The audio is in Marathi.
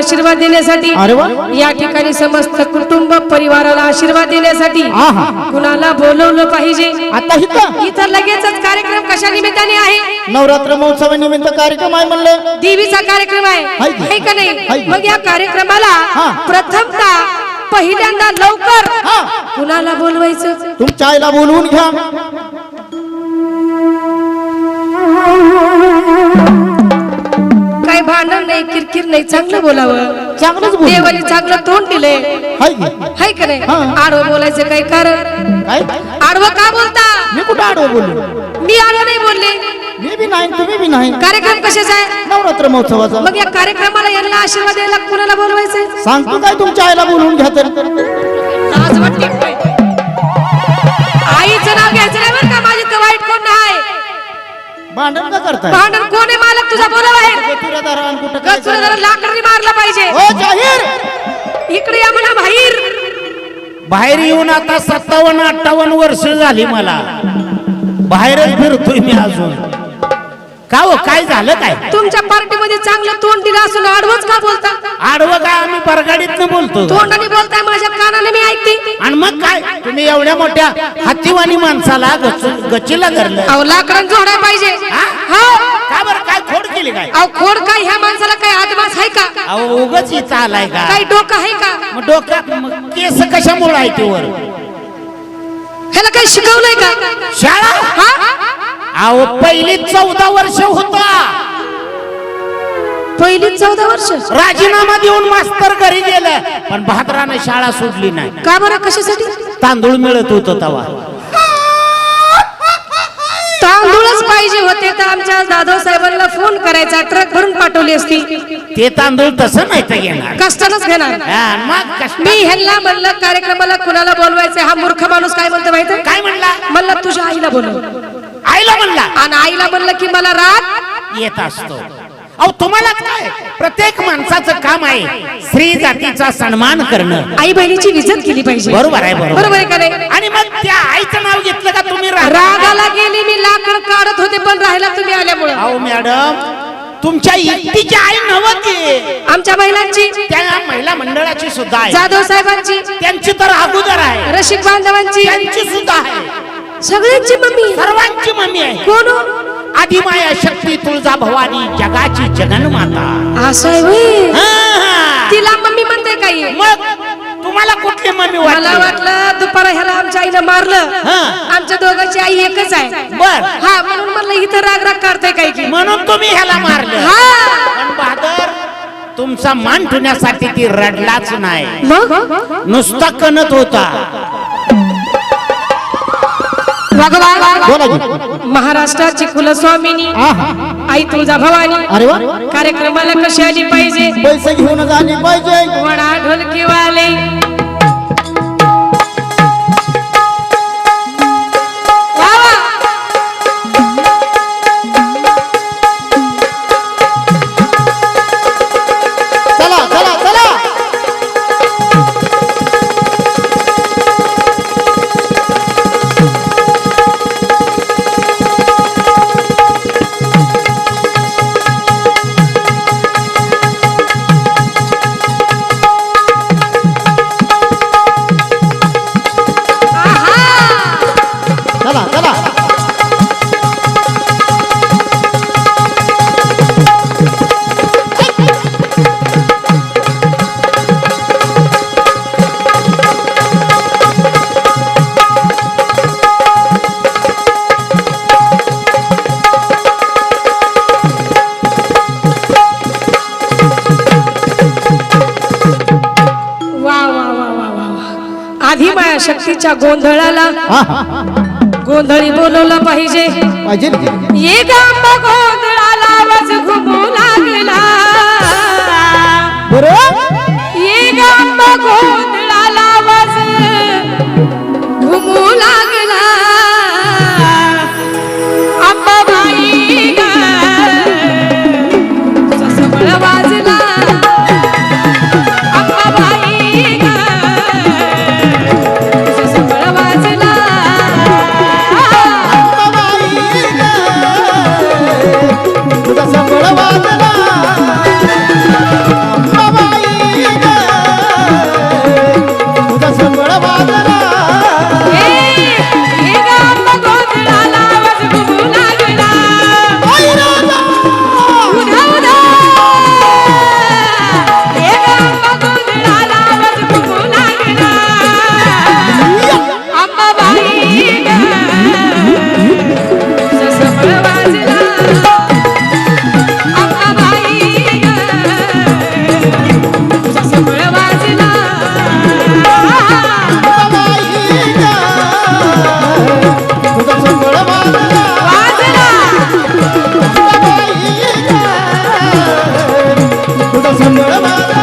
आशीर्वाद देण्यासाठी या ठिकाणी समस्त कुटुंब परिवाराला आशीर्वाद देण्यासाठी कुणाला बोलवलं पाहिजे? आता इथं. इथं लगेचच कार्यक्रम कशा निमित्ताने आहे? नवरात्र महोत्सवानिमित्त कार्यक्रम आहे म्हणलं. देवीचा कार्यक्रम आहे. की? नाही? मग या कार्यक्रमाला. प्रथमतः पहिल्यांदा लवकर कुणाला बोलवायचं? तुमच्या आईला बोलवून घ्या. काय भांडण नाही किरकिर नाही चांगलं बोलावं. चांगलंच बोल. देवाने चांगलं तोंड दिलंय. हाय की? हाय का नाही? हा. आडवं बोलायचं काही कारण? काय? आडवं का बोलता? मी कुठं आडवं बोललो मी आडवं नाही बोलले. मी बी नाही तुम्ही बी नाही. कार्यक्रम कशाचा आहे? नवरात्र महोत्सवाचा. मग या कार्यक्रमाला यांना आशीर्वाद द्यायला कुणाला बोलवायचंय? सांगतो काय तुमच्या आईला बोलवून घ्या तर. लाज वाटते. काय? आईचं नाव घ्यायचं भांडण का करताय? भांडण कोण आहे मालक तुझा बोला बाहेर गचुऱ्या दारानं कुठं काय गचुरं जरा लाकडाने मारला पाहिजे. हो जाहीर! इकडे या म्हणा बाहेर. बाहेर येऊन आता सत्तावन्न अठ्ठावन्न वर्ष झाली मला. बाहेरच फिरतोय मी अजून. का हो काय झालं काय तुमच्या पार्टीमध्ये चांगलं तोंड दिलं असून आडवंच का बोलता? आडवं काय आम्ही बरगाडीत बोलतो? तोंडाने बोलताय माझ्या कानाने मी ऐकते. आणि मग काय? तुम्ही एवढ्या मोठ्या हातीवानी माणसाला गच- गचीला धरलं. अहो लाकडाने जोडाय पाहिजे. हा? हो. का बरं? काय खोड केली काय? अहो खोड काय? ह्या माणसाला काय आदमास आहे का? अहो उगच इथं आलाय का? काही डोकं आहे का? मग डोक्यात मग केस कशामुळे आहे ते वर ह्याला काही शिकवलंय का? शाळा? हा? अहो पहिली चौदा वर्ष होता. पहिली चौदा वर्ष? राजीनामा देऊन मास्तर घरी गेलं पण बहादरानं शाळा सोडली नाही. का बरं? कशासाठी? तांदूळ मिळत होत तवा तांदूळच पाहिजे होते तर आमच्या जाधव साहेबांना फोन करायचा ट्रक भरून पाठवली असती. ते तांदूळ तसं नाही तर येणार. कष्टानच घेणार. हा, मग कष्ट मी ह्यांना म्हणलं कार्यक्रमाला कुणाला बोलवायचं हा मूर्ख माणूस काय म्हणतो माहिती काय म्हणला? म्हणलं तुझ्या आईला बोलव. आईला म्हणला. आणि आईला म्हणलं की मला रात येत असतो. अहो तुम्हाला काय? प्रत्येक माणसाचं काम आहे स्त्री जातीचा सन्मान करणं. आई बहिणीची विजत केली पाहिजे. बरोबर आहे, बरोबर. बरोबर आहे का नाही? आणि मग त्या आईचं नाव घेतलं का तुम्ही राग- रागाला गेली मी लाकड काढत होते पण राहिला तुम्ही आल्यामुळं. अहो मॅडम तुमच्या एकटीची आई नव्हती. आमच्या महिलांची. त्या महिला मंडळाची सुद्धा आहे. जाधव साहेबांची. त्यांची तर अगोदर आहे. रसिक बांधवांची. त्यांची सुद्धा आहे. सगळ्यांची मम्मी. सर्वांची मम्मी आहे. कोण? हो? आदिमाया शक्ती तुळजा भवानी जगाची जगन्माता. असं आहे होय. तिला मम्मी म्हणते काही मग तुम्हाला कुठली मम्मी मला वाटली वाटलं दुपारा ह्याला आमच्या आईनं मारलं. हा. आमच्या दोघांची आई एकच आहे. बर. हा म्हणून म्हणलं इथं राग राग काढताय काय की. म्हणून तुम्ही ह्याला मारलं. हा. पण बहादर तुमचा मान ठेवण्यासाठी ती रडलाच नाही. मग? नुसता कणत होता. भगवान महाराष्ट्राची कुलस्वामिनी आई तुळजा भवानी अरे वा. कार्यक्रमाला कशी आली पाहिजे? पैसे घेऊन झाली पाहिजे. वडा ढोलकीवाले शक्तीच्या गोंधळाला गोंधळी बोलवलं पाहिजे? ये गांबा गोंधळाला आवाज घुमू लागला. சொந்தமாக